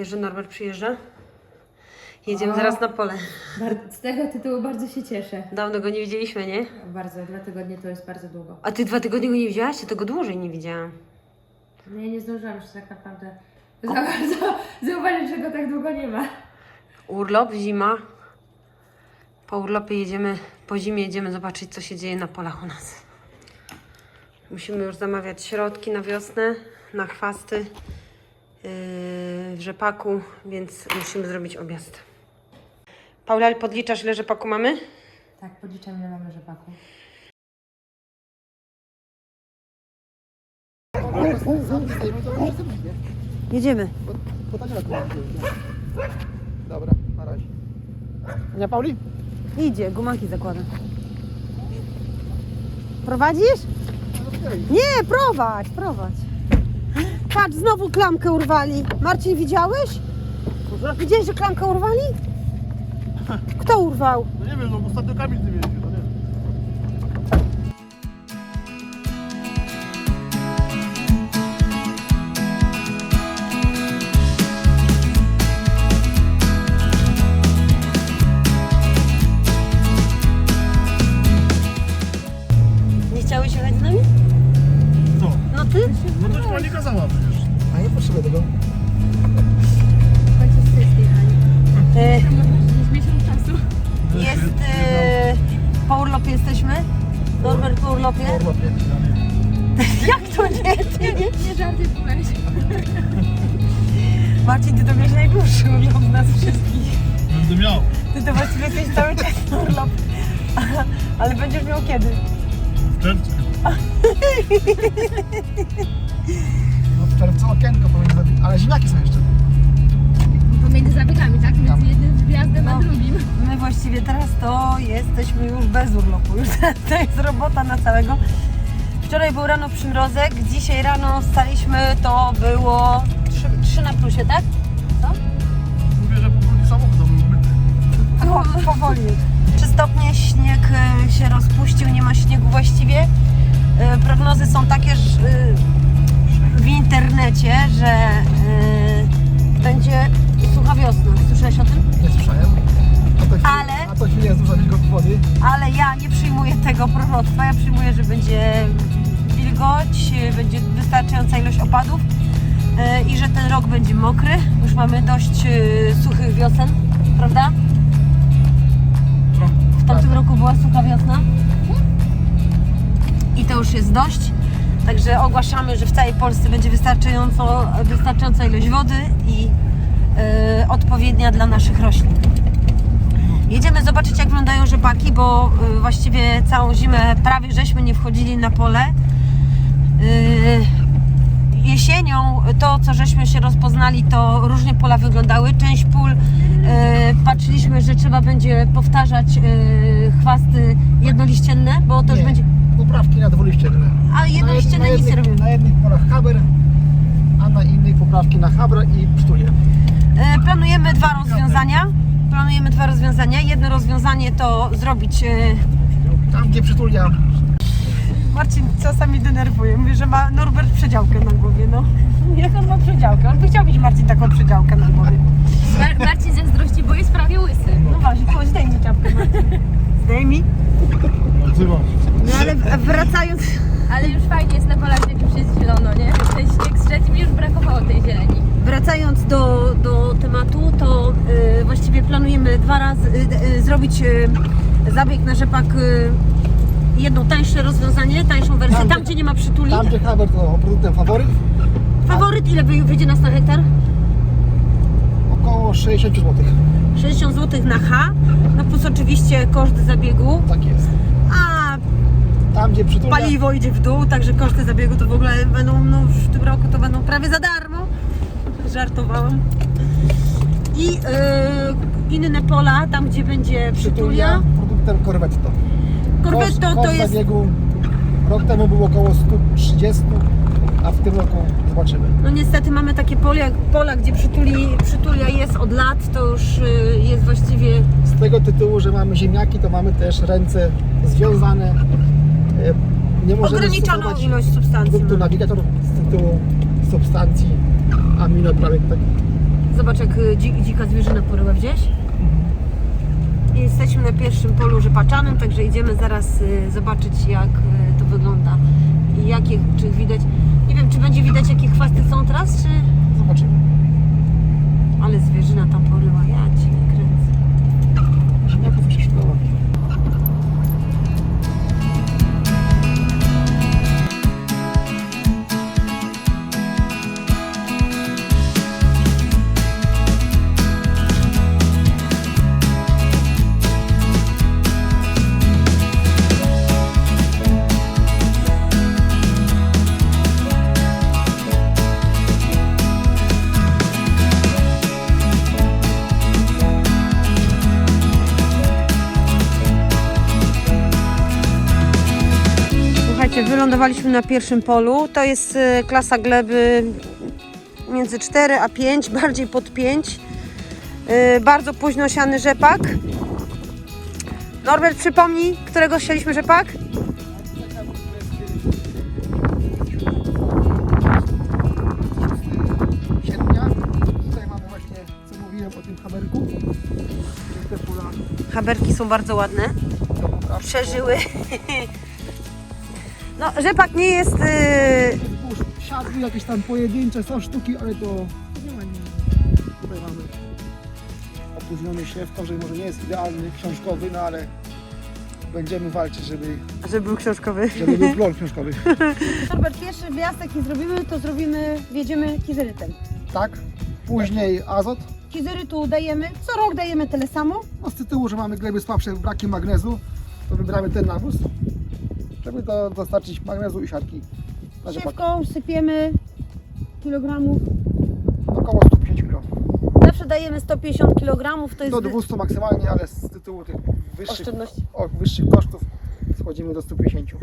Wiesz, że Norbert przyjeżdża? Jedziemy O. zaraz na pole. Bar- Z tego tytułu bardzo się cieszę. Dawno go nie widzieliśmy, nie? Bardzo, dwa tygodnie to jest bardzo długo. A ty dwa tygodnie go nie widziałaś? Ja tego dłużej nie widziałam. No ja nie zdążyłam już tak naprawdę za bardzo zauważyć, że go tak długo nie ma. Urlop, zima. Po urlopie jedziemy, po zimie jedziemy zobaczyć, co się dzieje na polach u nas. Musimy już zamawiać środki na wiosnę, na chwasty rzepaku, więc musimy zrobić objazd. Paula, podliczasz, ile rzepaku mamy? Tak, podliczam ile mamy rzepaku. Jedziemy. Dobra, na razie. Nie, Pauli? Idzie, gumanki zakładam. Prowadzisz? Nie, prowadź, prowadź. Patrz, znowu klamkę urwali. Marcin, widziałeś? Widziałeś, że klamkę urwali? Kto urwał? No nie wiem, no bo ostatnio Kamil ty jesteśmy. Norbert po urlopie. Jak to nie? Ty nie? Nie żartowałeś. Marcin, ty to miałeś najdłuższy urlop z nas wszystkich. Będę miał. Ty to właściwie jesteś cały czas na urlop. Ale będziesz miał kiedy? W czerwcu. No w czerwcu okienko pomiędzy zabiegami. Ale ziemniaki są jeszcze. Pomiędzy zabiegami, tak? Między jednym wjazdem No. a drugim. My właściwie teraz to jesteśmy już bez urlopu. Już to jest robota na całego. Wczoraj był rano przymrozek, dzisiaj rano staliśmy, to było 3, 3 na plusie, tak? Mówię, że powoli samochód to był umyty. Po, powoli. 3 stopnie, śnieg e, się rozpuścił, nie ma śniegu właściwie. E, Prognozy są takie że, e, w internecie, że będzie wiosna. Słyszałeś o tym? Nie słyszałem. A to Ale- A to chwilę jest duża wilgoć wody. ale ja nie przyjmuję tego proroctwa. Ja przyjmuję, że będzie wilgoć, będzie wystarczająca ilość opadów e, i że ten rok będzie mokry. Już mamy dość e, suchych wiosen, prawda? W tamtym roku była sucha wiosna i to już jest dość. Także ogłaszamy, że w całej Polsce będzie wystarczająco, wystarczająca ilość wody i odpowiednia dla naszych roślin. Jedziemy zobaczyć, jak wyglądają rzepaki, bo y, właściwie całą zimę prawie żeśmy nie wchodzili na pole. Y, Jesienią to, co żeśmy się rozpoznali, to różnie pola wyglądały. Część pól y, patrzyliśmy, że trzeba będzie powtarzać y, chwasty jednoliścienne, bo to już będzie. Poprawki na dwuliścienne. A jednoliścienne na, nic nie robimy. na jednych polach haber, a na innych poprawki na habra i psztulie. E, Planujemy dwa rozwiązania. Planujemy dwa rozwiązania. Jedno rozwiązanie to zrobić. y, Tam gdzie przytulia, Marcin czasami denerwuje. Mówi, że ma Norbert przedziałkę na głowie. No. Jak on ma przedziałkę? On by chciał mieć Marcin taką przedziałkę na głowie. Mar- Marcin zazdrości, bo jest prawie łysy. No właśnie, chodź, zdejmij czapkę Marcin. Zdejmij. No ale wracając. Ale już fajnie jest na polach, jak już jest zielono, nie? Śnieg zszedł i mi już brakowało tej zieleni. Wracając do, do tematu, to y, właściwie planujemy dwa razy y, y, zrobić y, zabieg na rzepak. Y, jedno tańsze rozwiązanie, tańszą wersję, Tam, tam, gdzie- gdzie nie ma przytuli. Tam gdzie haber to produktem faworyt, Faworyt ile wy- wyjdzie nas na hektar? około 60 zł. 60 zł na H, no plus oczywiście koszt zabiegu, Tak jest. Tam gdzie przytulia, paliwo idzie w dół, także koszty zabiegu to w ogóle będą, no w tym roku to będą prawie za darmo. Żartowałam. I yy, inne pola, tam gdzie będzie przytulia. produktem Corvetto. Corvetto Koszt- to jest, zabiegu rok temu było około 130, a w tym roku zobaczymy. no niestety mamy takie pola, pola gdzie przytuli, przytulia jest od lat, to już yy, jest właściwie Z tego tytułu, że mamy ziemniaki, to mamy też ręce związane. E, Nie możemy ograniczoną stosować ilość substancji. produktu mamy. nawigator z tytułu substancji tak. Zobacz, jak y, dzi- dzika zwierzyna poryła gdzieś. I Jesteśmy na pierwszym polu rzepaczanym, także idziemy zaraz y, zobaczyć, jak y, to wygląda. I jakie, czy widać. Nie wiem, czy będzie widać, jakie chwasty są teraz, czy. Zobaczymy. Ale zwierzyna tam poryła, ja ci nie kręcę. Ziemniaków jeszcze szkoła. Wylądowaliśmy na pierwszym polu. To jest y, klasa gleby między 4 a 5, bardziej pod 5. Y, Bardzo późno siany rzepak. Norbert, przypomnij, którego sialiśmy rzepak? Haberki są bardzo ładne. Przeżyły. No, rzepak nie jest... y, Wzdłuż siadły jakieś tam pojedyncze są sztuki, ale to nie ma nic. Tutaj mamy opóźniony to, że może nie jest idealny, książkowy, no ale będziemy walczyć, żeby, Żeby był książkowy. żeby był plon książkowy. Norbert, pierwszy wjazd jaki zrobimy, to zrobimy, wjedziemy kizerytem. Tak? Później azot. Kizerytu dajemy, co rok dajemy tyle samo. No z tytułu, że mamy gleby słabsze brakiem magnezu, to wybieramy ten nawóz, żeby to dostarczyć magnezu i siarki na rzepak. Siewką sypiemy kilogramów. Około 150 kg. Zawsze dajemy 150 kg, to jest Do 200 maksymalnie, ale z tytułu tych wyższych, o, wyższych kosztów schodzimy do 150.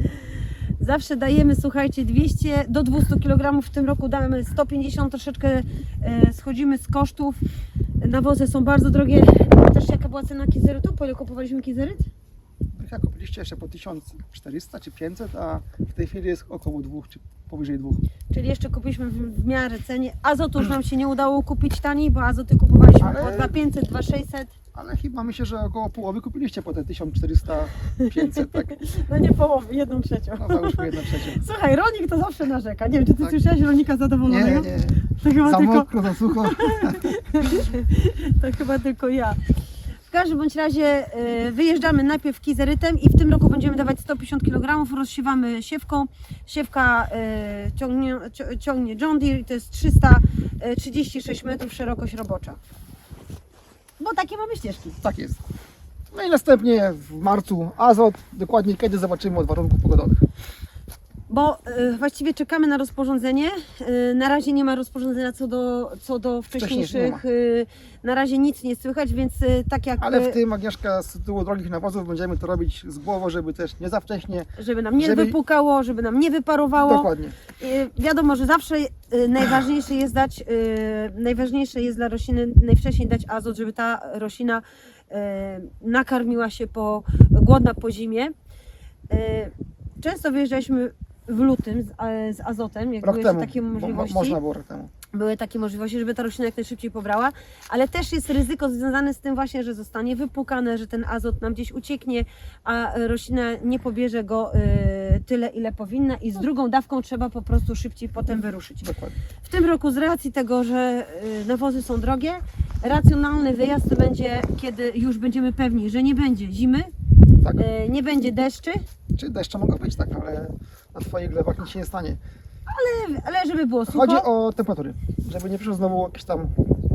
Zawsze dajemy, słuchajcie, 200 do 200 kg. W tym roku damy 150, troszeczkę e, schodzimy z kosztów. Nawozy są bardzo drogie. Też jaka była cena kizerytu? Po ile kupowaliśmy kizeryt? Jak kupiliście jeszcze po 1400 czy 500, a w tej chwili jest około 2 czy powyżej 2. Czyli jeszcze kupiliśmy w, w miarę cenie. Azotu już nam się nie udało kupić taniej, bo azoty kupowaliśmy Ale- po 2500, 2600. Ale chyba myślę, że około połowy kupiliście po te 1400, 500, tak? No nie połowy, jedną trzecią. No załóżmy jedno trzecie. Słuchaj, rolnik to zawsze narzeka. Nie wiem, czy ty Tak. słyszałeś rolnika Nie, zadowolonego? nie, To chyba za tylko... mokro, za sucho. To chyba tylko ja. Każdym bądź razie y, wyjeżdżamy najpierw kizerytem i w tym roku będziemy dawać 150 kg, rozsiewamy siewką. Siewka y, ciągnie, ciągnie John Deere i to jest 336 metrów szerokość robocza. Bo takie mamy ścieżki. Tak jest. No i następnie w marcu azot, dokładnie kiedy zobaczymy od warunków pogodowych. Bo y, właściwie czekamy na rozporządzenie. Y, na razie nie ma rozporządzenia co do, co do wcześniejszych. Y, na razie nic nie słychać, więc y, tak jak. Ale w tym Agnieszka z tytułu drogich nawozów będziemy to robić z głową, żeby też nie za wcześnie. żeby nam nie żeby- wypukało, żeby nam nie wyparowało. Dokładnie. Y, Wiadomo, że zawsze y, najważniejsze jest dać, y, najważniejsze jest dla rośliny najwcześniej dać azot, żeby ta roślina y, nakarmiła się po, głodna po zimie. Y, Często wyjeżdżaliśmy w lutym z, a- z azotem, jak Rok były temu. takie Mo- mo- możliwości. Można było rok temu. Były takie możliwości, żeby ta roślina jak najszybciej pobrała, ale też jest ryzyko związane z tym właśnie, że zostanie wypłukane, że ten azot nam gdzieś ucieknie, a roślina nie pobierze go y, tyle, ile powinna i z drugą dawką trzeba po prostu szybciej potem wyruszyć. Dokładnie. W tym roku z racji tego, że y, nawozy są drogie, racjonalny wyjazd to będzie, kiedy już będziemy pewni, że nie będzie zimy, Tak. y, nie będzie deszczy, Czy deszcze mogą być, tak, ale na Twoich glebach nic się nie stanie. ale żeby było sucho, Chodzi o temperatury, żeby nie przyszło znowu jakieś tam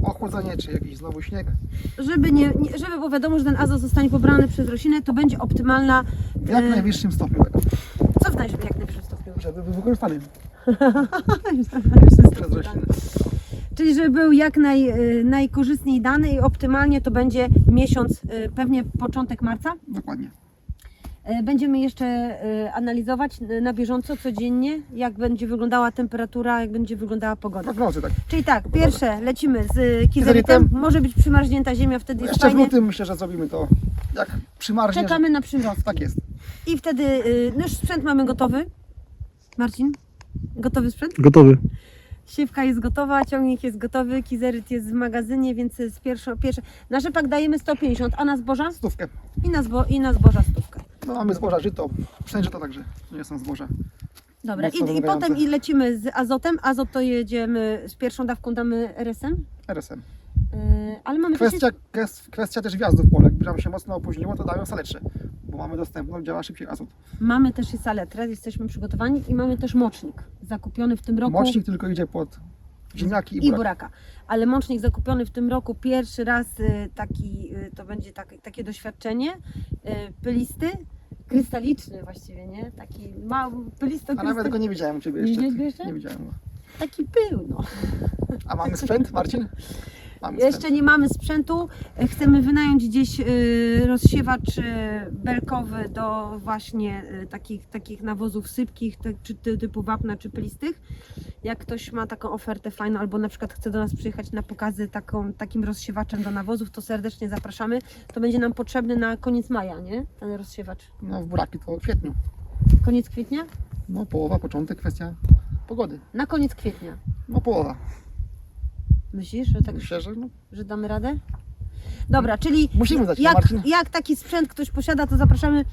ochłodzenie, czy jakiś znowu śnieg. żeby, nie, nie, żeby było wiadomo, że ten azot zostanie pobrany przez roślinę, to będzie optymalna W jak y, najwyższym stopniu tego, Co w najwyższym jak najwyższym stopniu? żeby był wykorzystany przez rośliny. Czyli żeby był jak naj, y, najkorzystniej dany i optymalnie to będzie miesiąc, y, pewnie początek marca. Dokładnie. Y, Będziemy jeszcze y, analizować na bieżąco, codziennie, jak będzie wyglądała temperatura, jak będzie wyglądała pogoda. Prognozy, tak. Czyli tak, pierwsze lecimy z kizerytem. Kizerytem. Może być przymarznięta ziemia, wtedy jest Jeszcze w fajnie. lutym myślę, że zrobimy to jak przymarznie. Czekamy na przymrozki. Tak jest. I wtedy, y, no już sprzęt mamy gotowy. Marcin, gotowy sprzęt? Gotowy. Siewka jest gotowa, ciągnik jest gotowy, kizeryt jest w magazynie, więc jest pierwsze, pierwsze. Na rzepak dajemy 150, a na zboża? Stówkę. I na, zbo, i na zboża stówkę. No mamy zboża, żyto. Wszędzie to także. Nie są zboża. Dobra, i, i potem i lecimy z azotem. Azot to jedziemy z pierwszą dawką damy RSM, RSM. yy, ale mamy też Kwestia, kwest- kwestia też wjazdu w pole. Jakby nam się mocno opóźniło, to dają saletrze. Bo mamy dostępną, działa szybciej azot. Mamy też i saletrę, jesteśmy przygotowani i mamy też mocznik zakupiony w tym roku. Mocznik tylko idzie pod ziemniaki i i burak. buraka. Ale mocznik zakupiony w tym roku pierwszy raz y, taki, y, to będzie tak, takie doświadczenie. y, Pylisty, krystaliczny właściwie, nie? Taki mały, pylisto A nawet go nie widziałem u Ciebie Nie jeszcze. widziałeś go jeszcze? Nie widziałem go. Taki pył, no. A mamy sprzęt, Marcin? Mamy Jeszcze sprzęt. nie mamy sprzętu. E, Chcemy wynająć gdzieś y, rozsiewacz y, belkowy do właśnie y, takich, takich nawozów sypkich, czy ty, typu wapna, czy pelistych. Jak ktoś ma taką ofertę fajną, albo na przykład chce do nas przyjechać na pokazy taką, takim rozsiewaczem do nawozów, to serdecznie zapraszamy. To będzie nam potrzebny na koniec maja, nie? Ten rozsiewacz. No w buraki to w kwietniu. Koniec kwietnia? No połowa, początek, kwestia pogody. Na koniec kwietnia. No połowa. Myślisz, że tak Myślę, że no, że damy radę? Dobra, czyli Musimy dać, jak, Marcin. jak taki sprzęt ktoś posiada, to zapraszamy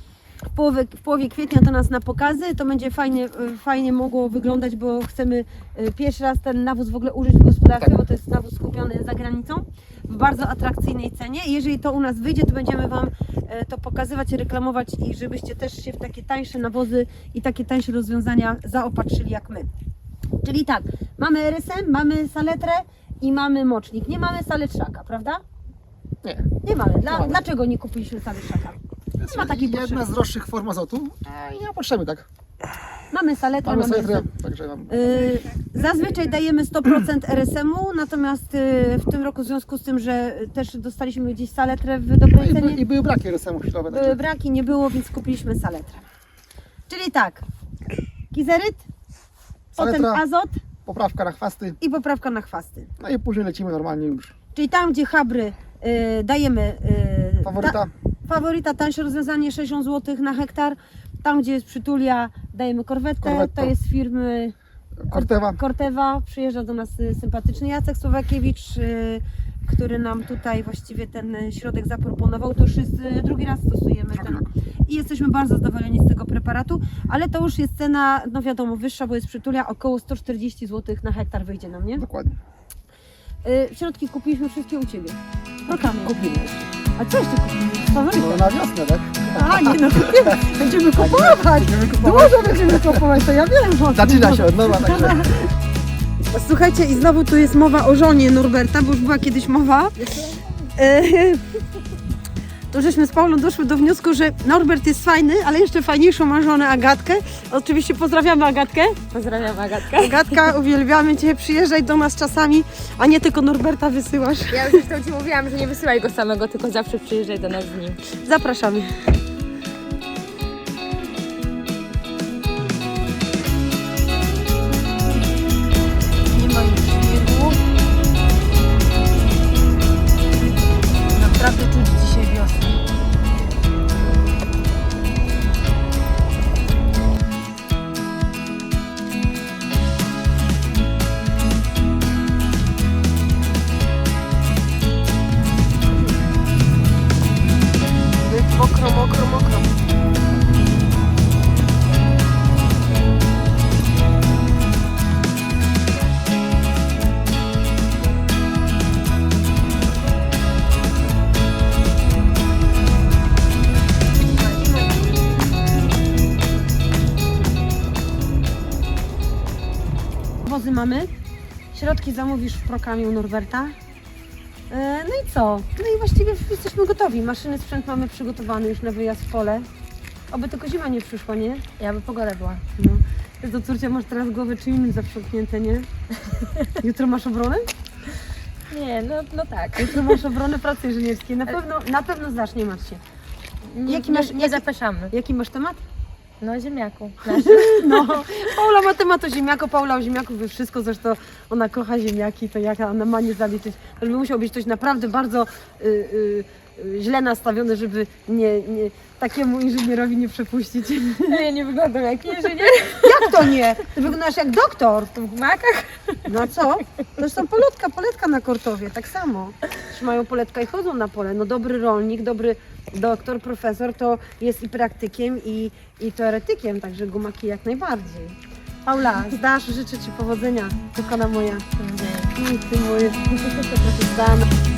w połowie, w połowie kwietnia do nas na pokazy. To będzie fajnie, y, fajnie mogło wyglądać, bo chcemy y, pierwszy raz ten nawóz w ogóle użyć w gospodarstwie, Tak. bo to jest nawóz skupiony za granicą w bardzo atrakcyjnej cenie. Jeżeli to u nas wyjdzie, to będziemy Wam y, to pokazywać, reklamować i żebyście też się w takie tańsze nawozy i takie tańsze rozwiązania zaopatrzyli jak my. Czyli tak, mamy RSM, mamy saletrę i mamy mocznik. Nie mamy saletrzaka, prawda? nie. Nie mamy. Dla, Nie mamy. Dlaczego nie kupiliśmy saletrzaka? Jest ma takiej jedna potrzeby. z droższych form azotu, a nie ma potrzeby tak. Mamy saletrę, Mamy mamy, saletrę, także mam. Yy, zazwyczaj dajemy 100% RSM-u, natomiast yy, w tym roku w związku z tym, że też dostaliśmy gdzieś saletrę w No dobrej i, by, cenie, I były braki RSM-u chwilowe. były Także braki, nie było, więc kupiliśmy saletrę. Czyli tak, kizeryt, potem Saletra. azot poprawka na chwasty, i poprawka na chwasty. no i później lecimy normalnie już. Czyli tam, gdzie habry yy, dajemy yy, Faworyta, ta- faworyta, tańsze rozwiązanie 60 zł na hektar. Tam, gdzie jest przytulia, dajemy korwetę. To jest firmy Corteva. Kortewa. Przyjeżdża do nas y, sympatyczny Jacek Słowakiewicz, y, który nam tutaj właściwie ten y, środek zaproponował. To już jest y, drugi raz stosujemy ten. rok. I jesteśmy bardzo zadowoleni z tego preparatu, ale to już jest cena, no wiadomo, wyższa, bo jest przytulia, około 140 zł na hektar wyjdzie nam, nie? Dokładnie. Y, Środki kupiliśmy wszystkie u Ciebie. Programy. Kupimy. A co jeszcze kupiliśmy? No na wiosnę, tak? A, nie no, kupimy. będziemy kupować. Będziemy kupować. Dużo będziemy kupować, to ja wiem. o tym. Zaczyna się od nowa, także Słuchajcie, i znowu tu jest mowa o żonie Norberta, bo już była kiedyś mowa. E, To żeśmy z Paulą doszły do wniosku, że Norbert jest fajny, ale jeszcze fajniejszą ma żonę Agatkę. Oczywiście pozdrawiamy Agatkę. Pozdrawiam Agatkę. Agatka, uwielbiamy Cię, przyjeżdżaj do nas czasami, a nie tylko Norberta wysyłasz. Ja już zresztą Ci mówiłam, że nie wysyłaj go samego, tylko zawsze przyjeżdżaj do nas z nim. Zapraszamy. Mamy. Środki zamówisz w programie u Norberta. E, No i co? No i właściwie jesteśmy gotowi. Maszyny, sprzęt mamy przygotowany już na wyjazd w pole. Oby tylko zima nie przyszła, nie? Ja by pogoda była. No. Ty córcia masz teraz głowę czymś zaprzątnięte, nie? Jutro masz obronę? Nie, no, no tak. Jutro masz obronę pracy inżynierskiej. Na pewno, na pewno znasz, nie martw się. Nie, Jaki nie, masz- nie jaki- zapraszamy. Jaki masz temat? No ziemniaku. No, Paula ma temat o ziemniaku, Paula o ziemniaku wie wszystko, zresztą ona kocha ziemniaki, to jak ona ma nie zaliczyć. To by musiał być ktoś naprawdę bardzo y, y, źle nastawione, żeby nie, nie, takiemu inżynierowi nie przepuścić. Ja nie wyglądam jak inżynier. Jak to nie? Ty wyglądasz jak doktor. To w makach. No co? To są poletka, poletka na Kortowie, tak samo. Trzymają poletka i chodzą na pole. No dobry rolnik, dobry doktor, profesor to jest i praktykiem, i, i teoretykiem, także gumaki jak najbardziej. Paula, zdasz, życzę Ci powodzenia, tylko na moja. I Ty moje zdane.